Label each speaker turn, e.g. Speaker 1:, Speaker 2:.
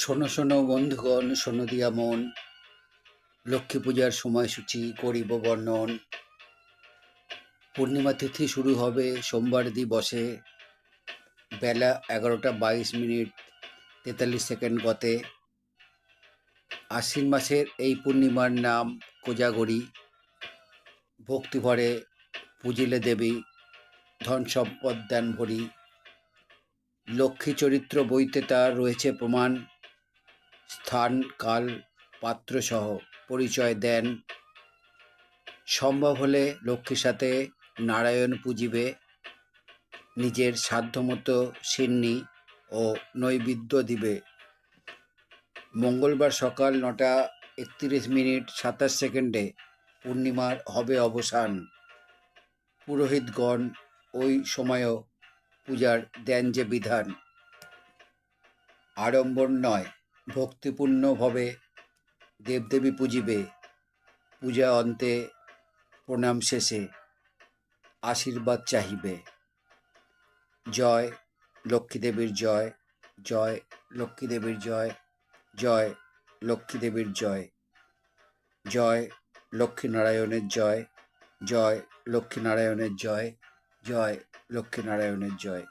Speaker 1: শোনো শোনো বন্ধুগণ, শোনো দিয়া মন। লক্ষ্মী পূজার সময়সূচি করিব বর্ণন। পূর্ণিমা তিথি শুরু হবে সোমবার দিবসে। বেলা এগারোটা বাইশ মিনিট, তেতাল্লিশ সেকেন্ড গতে। আশ্বিন মাসের এই পূর্ণিমার নাম কোজাগরী। ভক্তিভরে পুজিলে দেবী, ধন সম্পদ দেন ভরি। লক্ষ্মী চরিত্র বইতে তার রয়েছে প্রমাণ। স্থান, কাল পাত্রসহ পরিচয় দেন। সম্ভব হলে লক্ষ্মীর সাথে নারায়ণ পুজিবে। নিজের সাধ্যমতো সিন্নি ও নৈবেদ্য দিবে। মঙ্গলবার সকাল নটা একত্রিশ মিনিট সাতাশ সেকেন্ডে পূর্ণিমার হবে অবসান। পুরোহিতগণ ওই সময়ও পূজার দেন যে বিধান। আড়ম্বর নয়। ভক্তিপূর্ণভাবে দেবদেবী পুজিবে, পূজা অন্তে প্রণাম শেষে আশীর্বাদ চাহিবে। জয় লক্ষ্মীদেবীর জয় জয় লক্ষ্মীদেবীর জয় জয় লক্ষ্মীদেবীর জয় জয় লক্ষ্মীনারায়ণের জয় জয় লক্ষ্মীনারায়ণের জয় জয় লক্ষ্মীনারায়ণের জয়।